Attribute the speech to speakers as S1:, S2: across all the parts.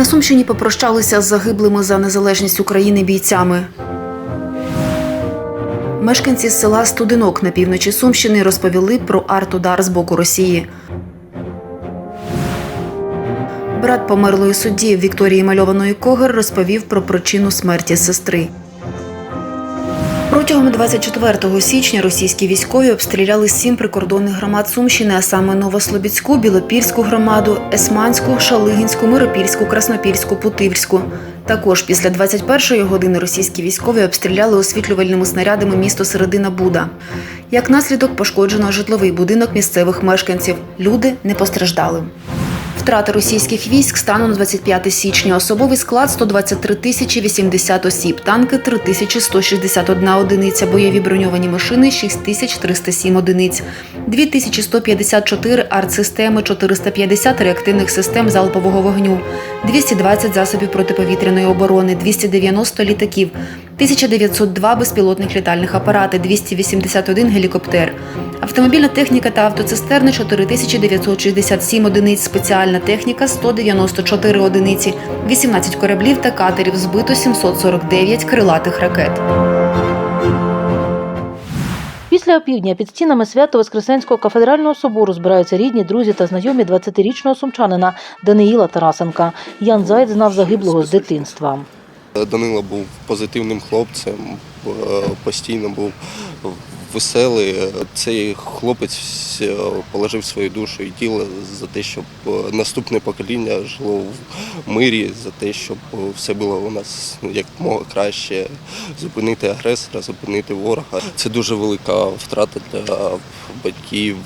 S1: На Сумщині попрощалися з загиблими за незалежність України бійцями. Мешканці села Студинок на півночі Сумщини розповіли про артудар з боку Росії. Брат померлої судді Вікторії Мальованої Когер розповів про причину смерті сестри. Протягом 24 січня російські військові обстріляли сім прикордонних громад Сумщини, а саме Новослобідську, Білопільську громаду, Есманську, Шалигінську, Миропільську, Краснопільську, Путивську. Також після 21-ї години російські військові обстріляли освітлювальними снарядами місто Середина Буда. Як наслідок пошкоджено житловий будинок місцевих мешканців. Люди не постраждали. Втрати російських військ станом на 25 січня. Особовий склад 123 тисячі 80 осіб, танки 3161 одиниця, бойові броньовані машини 6307 одиниць, 2154 артсистеми, 450 реактивних систем залпового вогню, 220 засобів протиповітряної оборони, 290 літаків, 1902 безпілотних літальних апарати, 281 гелікоптер. Автомобільна техніка та автоцистерни 4967 одиниць, спеціальна техніка 194 одиниці, 18 кораблів та катерів, збито 749 крилатих ракет.
S2: Після опівдня під стінами Свято-Воскресенського кафедрального собору збираються рідні, друзі та знайомі 20-річного сумчанина Даниїла Тарасенка. Ян Зайд знав загиблого з дитинства.
S3: Данило був позитивним хлопцем, е, постійно був веселий. Цей хлопець е, положив свою душу і тіло за те, щоб е, наступне покоління жило в мирі, за те, щоб все було у нас ну, як мога краще, зупинити агресора, зупинити ворога. Це дуже велика втрата для батьків.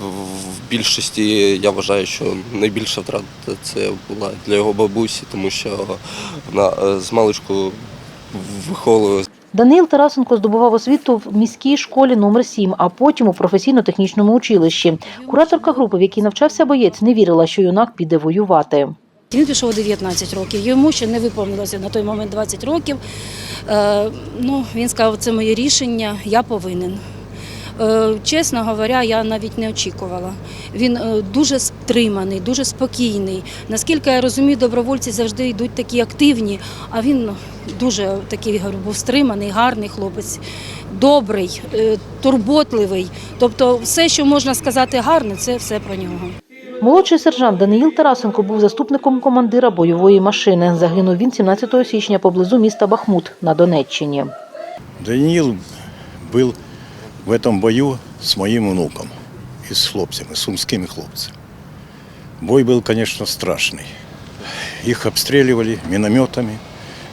S3: В більшості я вважаю, що найбільша втрата це була для його бабусі, тому що вона е, з маличку виховувала
S2: Даниїл Тарасенко здобував освіту в міській школі номер 7 а потім у професійно-технічному училищі. Кураторка групи, в якій навчався боєць, не вірила, що юнак піде воювати.
S4: Він пішов у 19 років. Йому ще не виповнилося на той момент 20 років. Е, ну, він сказав, це моє рішення, я повинен. Е, чесно говоря, я навіть не очікувала. Він е, дуже стриманий, дуже спокійний. Наскільки я розумію, добровольці завжди йдуть такі активні, а він ну, дуже такий був стриманий, гарний хлопець, добрий, е, турботливий. Тобто, все, що можна сказати гарне, це все про нього.
S2: Молодший сержант Даниїл Тарасенко був заступником командира бойової машини. Загинув він 17 січня поблизу міста Бахмут на Донеччині.
S5: Даниил был в этом бою с моим внуком и с хлопцами, с сумскими хлопцами. Бой был, конечно, страшный. Их обстреливали минометами,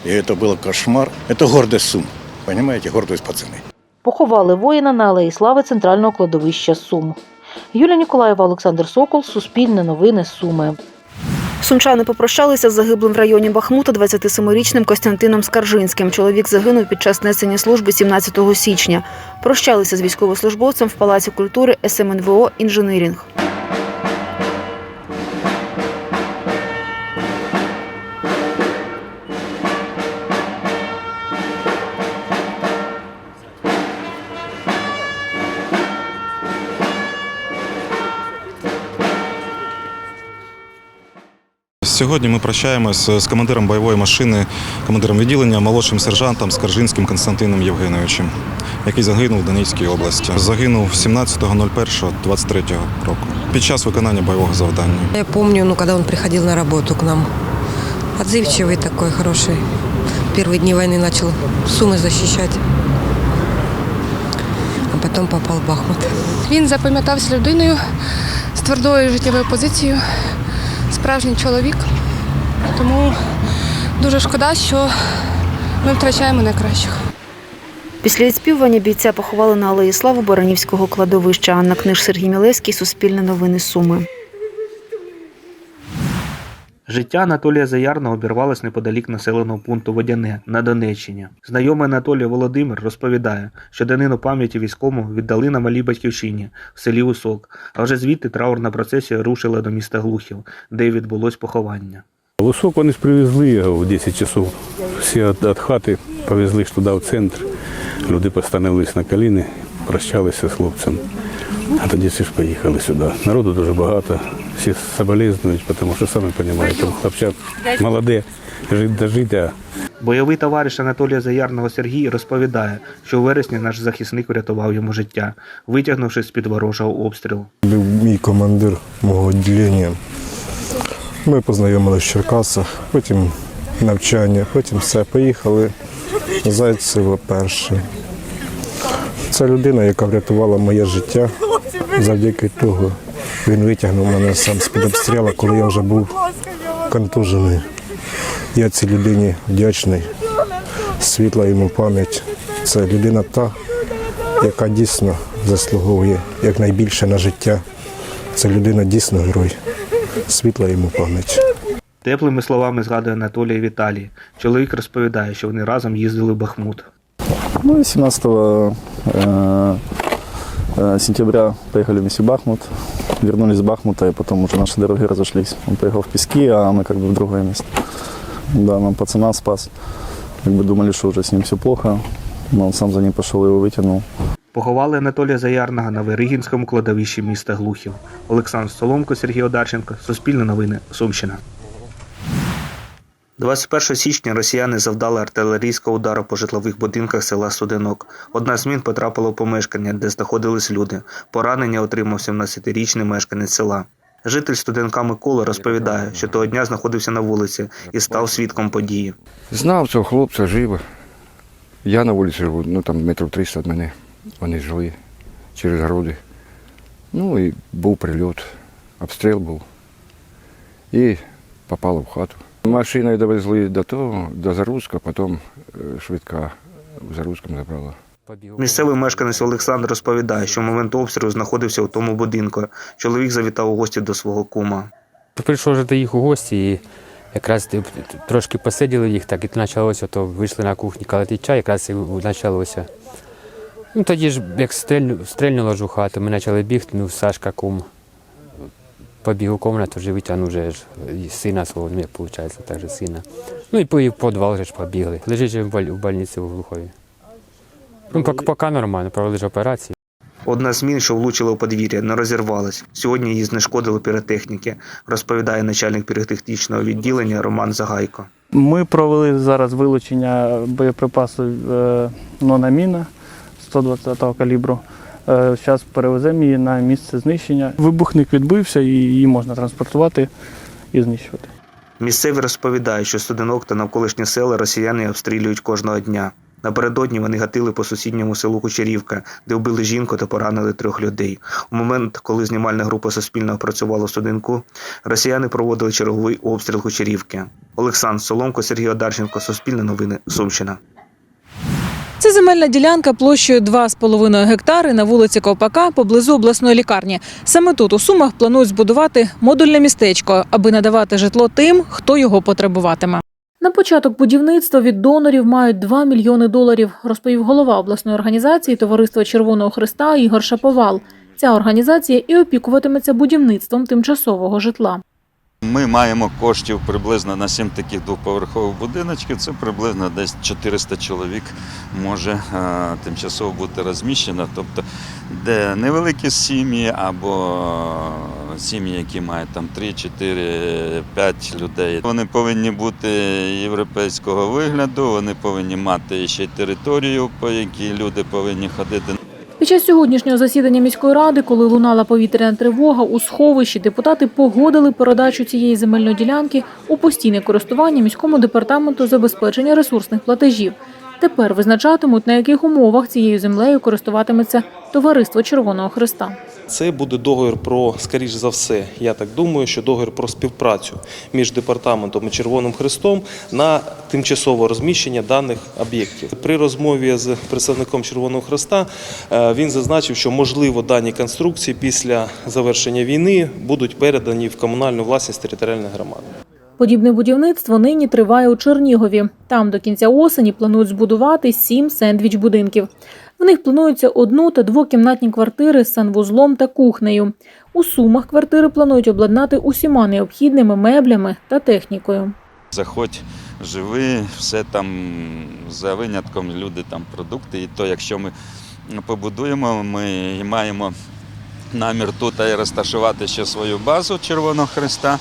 S5: и это был кошмар. Это гордость Сум, понимаете, гордость пацаны.
S2: Поховали воїна на алеї слави центрального кладовища Сум. Юлія Ніколаєва, Олександр Сокол, Суспільне новини Суми.
S1: Сумчани попрощалися з загиблим в районі Бахмута 27-річним Костянтином Скаржинським. Чоловік загинув під час несення служби 17 січня. Прощалися з військовослужбовцем в Палаці культури СМНВО «Інженерінг».
S6: Сьогодні ми прощаємось з командиром бойової машини, командиром відділення, молодшим сержантом Скаржинським Константином Євгеновичем, який загинув в Донецькій області. Загинув 17.01.23 року під час виконання бойового завдання.
S7: Я помню, ну, когда он приходил на работу к нам. Отзывчивый такой, хороший. Первые дни войны начал Сумы защищать. А потом попал в Бахмут.
S8: Він запам'ятався людиною з твердою життєвою позицією, справжній чоловік. Тому дуже шкода, що ми втрачаємо найкращих.
S1: Після відспівування бійця поховали на алеї Слави Баранівського кладовища. Анна Книж, Сергій Мілевський, Суспільне новини Суми.
S9: Життя Анатолія Заярного обірвалось неподалік населеного пункту Водяне на Донеччині. Знайомий Анатолій Володимир розповідає, що данину пам'яті військовому віддали на малій батьківщині в селі Усок, а вже звідти траурна процесія рушила до міста Глухів, де відбулось поховання.
S10: Висок вони ж привезли в 10 часов. Всі від хати повезли ж туди в центр. Люди постановились на коліни, прощалися з хлопцем. А тоді всі ж поїхали сюди. Народу дуже багато, всі соболезнують, тому що самі розумієте, там хлопчат молоде, жить до життя.
S9: Бойовий товариш Анатолія Заярного Сергій розповідає, що у вересні наш захисник врятував йому життя, витягнувши з-під ворожого обстрілу.
S11: Був мій командир мого відділення. Ми познайомилися в Черкасах, потім навчання, потім все, поїхали. Зайцево перший. Це людина, яка врятувала моє життя. Завдяки того він витягнув мене сам з-під обстрілу, коли я вже був контужений. Я цій людині вдячний. Світла йому пам'ять. Це людина та, яка дійсно заслуговує якнайбільше на життя. Це людина дійсно герой. Світла йому пам'ять.
S9: Теплими словами згадує Анатолій Віталій. Чоловік розповідає, що вони разом їздили в Бахмут.
S12: Ну и 17 э, э, сентября поехали вместе в Бахмут, вернулись с Бахмута, и потом уже наши дороги разошлись. Он поехал в Пески, а мы как бы в другое место. Да, нам пацана спас. Как бы думали, что уже с ним все плохо, но он сам за ним пошел и его вытянул.
S9: Поховали Анатолія Заярного на Виригінському кладовищі міста Глухів. Олександр Соломко, Сергій Одарченко, Суспільне новини, Сумщина. 21 січня росіяни завдали артилерійського удару по житлових будинках села Судинок. Одна з мін потрапила в помешкання, де знаходились люди. Поранення отримав 17-річний мешканець села. Житель студентка Микола розповідає, що того дня знаходився на вулиці і став свідком події.
S13: Знав цього хлопця живо. Я на вулиці живу, ну там метрів 300 від мене. Вони жили через городи. Ну і був прильот, обстріл був. І попало в хату. Машиною довезли до того, до Заруська, потім е, швидка в Заруському забрала.
S9: Місцевий мешканець Олександр розповідає, що в момент обстрілу знаходився у тому будинку. Чоловік завітав у гості до свого кума.
S14: Прийшов вже до їх у гості і якраз трошки посиділи їх, так і почалося, то вийшли на кухні калити чай, якраз і почалося. Ну тоді ж, як стрельну, стрельнуло ж у хату, ми почали бігти, ну Сашка кум побіг у кімнату, вже витягнув вже ж і сина свого, ну, виходить, так же сина. Ну і по і в підвал вже ж побігли. Лежить же в боль- в больниці в Глухові. Ну, поки, поки нормально, провели ж операцію.
S9: Одна з мін, що влучила у подвір'я, не розірвалась. Сьогодні її знешкодили піротехніки, розповідає начальник піротехнічного відділення Роман Загайко.
S15: Ми провели зараз вилучення боєприпасу е, нономіна 120-го калібру. Зараз перевеземо її на місце знищення. Вибухник відбився і її можна транспортувати і знищувати.
S9: Місцеві розповідають, що студенок та навколишні села росіяни обстрілюють кожного дня. Напередодні вони гатили по сусідньому селу Кучерівка, де вбили жінку та поранили трьох людей. У момент, коли знімальна група Суспільного працювала в студенку, росіяни проводили черговий обстріл Кучерівки. Олександр Соломко, Сергій Одарченко, Суспільне новини, Сумщина.
S16: Це земельна ділянка площею 2,5 гектари на вулиці Ковпака поблизу обласної лікарні. Саме тут у Сумах планують збудувати модульне містечко, аби надавати житло тим, хто його потребуватиме. На початок будівництва від донорів мають 2 мільйони доларів, розповів голова обласної організації Товариства Червоного Христа Ігор Шаповал. Ця організація і опікуватиметься будівництвом тимчасового житла.
S17: Ми маємо коштів приблизно на 7 таких двоповерхових будиночків. Це приблизно десь 400 чоловік може е, тимчасово бути розміщено. Тобто, де невеликі сім'ї або сім'ї, які мають там 3, 4, 5 людей. Вони повинні бути європейського вигляду, вони повинні мати ще й територію, по якій люди повинні ходити.
S16: Під час сьогоднішнього засідання міської ради, коли лунала повітряна тривога, у сховищі депутати погодили передачу цієї земельної ділянки у постійне користування міському департаменту забезпечення ресурсних платежів. Тепер визначатимуть, на яких умовах цією землею користуватиметься товариство Червоного Христа.
S18: Це буде договір про, скоріш за все, я так думаю, що договір про співпрацю між департаментом і Червоним Христом на тимчасове розміщення даних об'єктів. При розмові з представником Червоного Христа е, він зазначив, що можливо дані конструкції після завершення війни будуть передані в комунальну власність територіальної громади.
S16: Подібне будівництво нині триває у Чернігові. Там до кінця осені планують збудувати сім сендвіч-будинків. В них плануються одну та двокімнатні квартири з санвузлом та кухнею. У Сумах квартири планують обладнати усіма необхідними меблями та технікою.
S17: Заходь, живи, все там за винятком люди там продукти. І то, якщо ми побудуємо, ми маємо намір тут і розташувати ще свою базу Червоного Христа,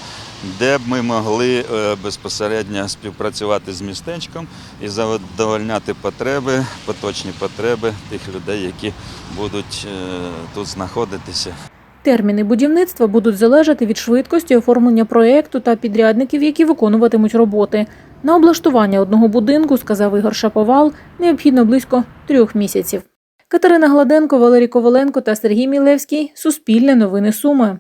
S17: де б ми могли е, безпосередньо співпрацювати з містечком і задовольняти потреби, поточні потреби тих людей, які будуть е, тут знаходитися.
S16: Терміни будівництва будуть залежати від швидкості оформлення проєкту та підрядників, які виконуватимуть роботи. На облаштування одного будинку, сказав Ігор Шаповал, необхідно близько трьох місяців. Катерина Гладенко, Валерій Коваленко та Сергій Мілевський. Суспільне новини Суми.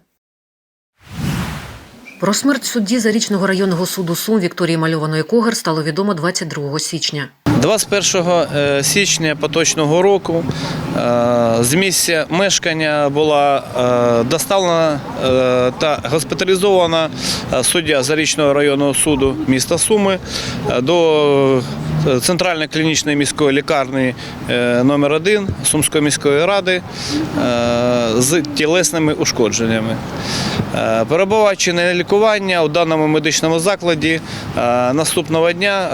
S11: Про смерть судді Зарічного районного суду Сум Вікторії Мальованої Когер стало відомо 22 січня.
S19: 21 е, січня поточного року е, з місця мешкання була е, доставлена та госпіталізована суддя Зарічного районного суду міста Суми до центральної клінічної міської лікарні номер 1 Сумської міської ради з тілесними ушкодженнями. Перебуваючи на лікування у даному медичному закладі, наступного дня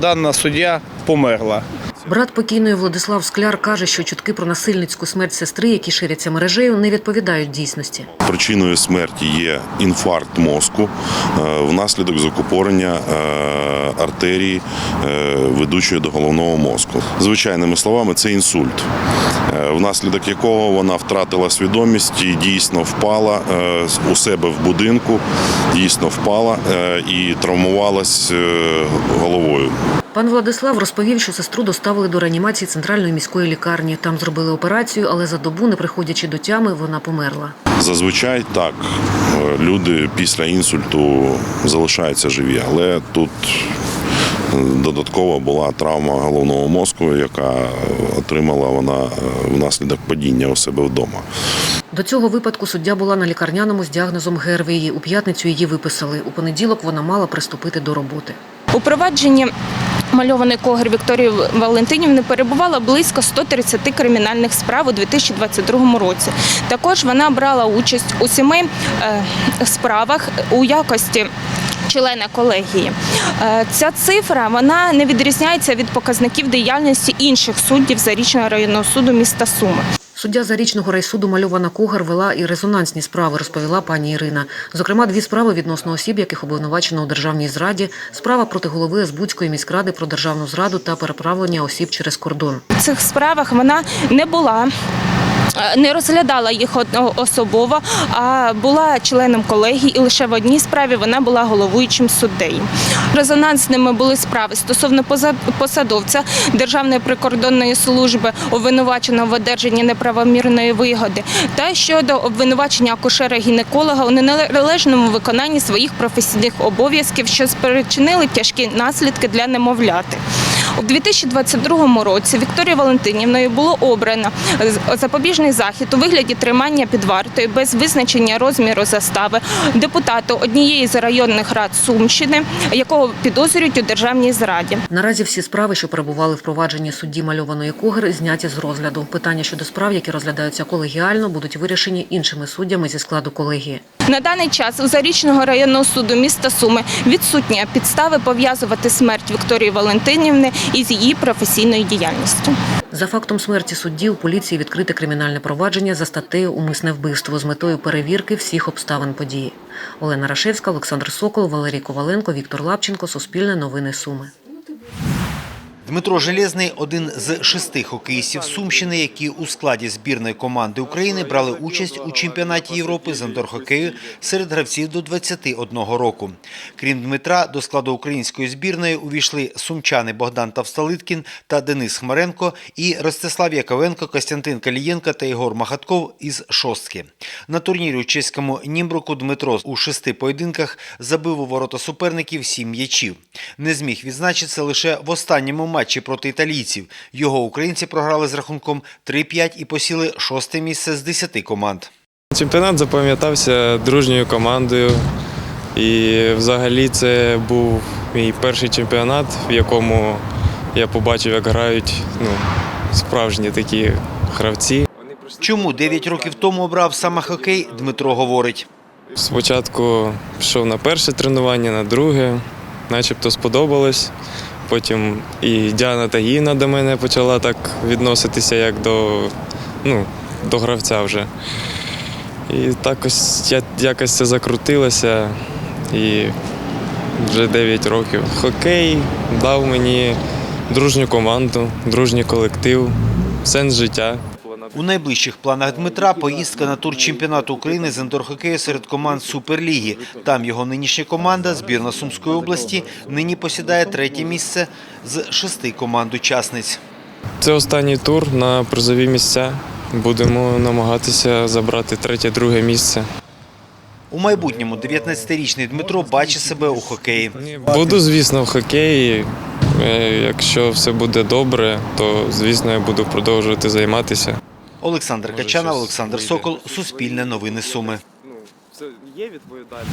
S19: дана суддя померла.
S11: Брат покійної Владислав Скляр каже, що чутки про насильницьку смерть сестри, які ширяться мережею, не відповідають дійсності.
S20: Причиною смерті є інфаркт мозку е, внаслідок закупорення е, артерії, е, ведучої до головного мозку. Звичайними словами, це інсульт, внаслідок якого вона втратила свідомість і дійсно впала у себе в будинку, дійсно впала і травмувалась головою.
S11: Пан Владислав розповів, що сестру доставили до реанімації центральної міської лікарні. Там зробили операцію, але за добу, не приходячи до тями, вона померла.
S20: Зазвичай так е, люди після інсульту залишаються живі, але тут е, додатково була травма головного мозку, яка отримала вона е, внаслідок падіння у себе вдома.
S11: До цього випадку суддя була на лікарняному з діагнозом ГРВІ. У п'ятницю її виписали. У понеділок вона мала приступити до роботи.
S21: У провадженні мальований когер Вікторії Валентинівни перебувало близько 130 кримінальних справ у 2022 році. Також вона брала участь у семи е, справах у якості. Члена колегії Е, ця цифра вона не відрізняється від показників діяльності інших суддів Зарічного районного суду міста Суми.
S11: Суддя Зарічного райсуду Мальована Когар вела і резонансні справи, розповіла пані Ірина. Зокрема, дві справи відносно осіб, яких обвинувачено у державній зраді, справа проти голови Збудської міськради про державну зраду та переправлення осіб через кордон.
S21: В цих справах вона не була. Е, Не розглядала їх особово, а була членом колегії, і лише в одній справі вона була головуючим суддею. Резонансними були справи стосовно посадовця Державної прикордонної служби, обвинуваченого в одержанні неправомірної вигоди, та щодо обвинувачення акушера-гінеколога у неналежному виконанні своїх професійних обов'язків, що спричинили тяжкі наслідки для немовляти. У 2022 році Вікторією Валентинівною було обрано запобіжний захід у вигляді тримання під вартою без визначення розміру застави депутату однієї з районних рад Сумщини, якого підозрюють у державній зраді.
S11: Наразі всі справи, що перебували в провадженні судді Мальованої Когер, зняті з розгляду. Питання щодо справ, які розглядаються колегіально, будуть вирішені іншими суддями зі складу колегії.
S21: На даний час у Зарічного районного суду міста Суми відсутні підстави пов'язувати смерть Вікторії Валентинівни із її професійною діяльністю.
S11: За фактом смерті судді у поліції відкрите кримінальне провадження за статтею Умисне вбивство з метою перевірки всіх обставин події. Олена Рашевська, Олександр Сокол, Валерій Коваленко, Віктор Лапченко. Суспільне новини Суми.
S22: Дмитро Железний один з шести хокеїстів Сумщини, які у складі збірної команди України брали участь у чемпіонаті Європи з андорхокею серед гравців до 21 року. Крім Дмитра, до складу української збірної увійшли сумчани Богдан Тавсталиткін та Денис Хмаренко і Ростислав Яковенко, Костянтин Калієнка та Ігор Махатков із шостки. На турнірі у чеському Німбруку Дмитро у шести поєдинках забив у ворота суперників сім м'ячів. Не зміг відзначитися лише в останньому матчі проти італійців. Його українці програли з рахунком 3-5 і посіли шосте місце з 10 команд.
S23: Чемпіонат запам'ятався дружньою командою. І взагалі це був мій перший чемпіонат, в якому я побачив, як грають ну, справжні такі гравці.
S22: Чому 9 років тому обрав саме хокей, Дмитро говорить.
S23: Спочатку пішов на перше тренування, на друге, начебто сподобалось. Потім і Діана Тагіна до мене почала так відноситися, як до, ну, до гравця вже. І так ось я- якось це закрутилося. І вже 9 років. Хокей дав мені дружню команду, дружній колектив, сенс життя.
S22: У найближчих планах Дмитра поїздка на тур чемпіонату України з індор-хокею серед команд Суперліги. Там його нинішня команда, збірна Сумської області, нині посідає третє місце з шести команд-учасниць.
S23: Це останній тур на призові місця. Будемо намагатися забрати третє-друге місце.
S22: У майбутньому 19-річний Дмитро бачить себе у хокеї.
S23: Буду, звісно, в хокеї. Е, Якщо все буде добре, то звісно я буду продовжувати займатися.
S22: Олександр Качанов, Олександр Сокол, Суспільне новини Суми.
S23: Ну, Це є відповідальність.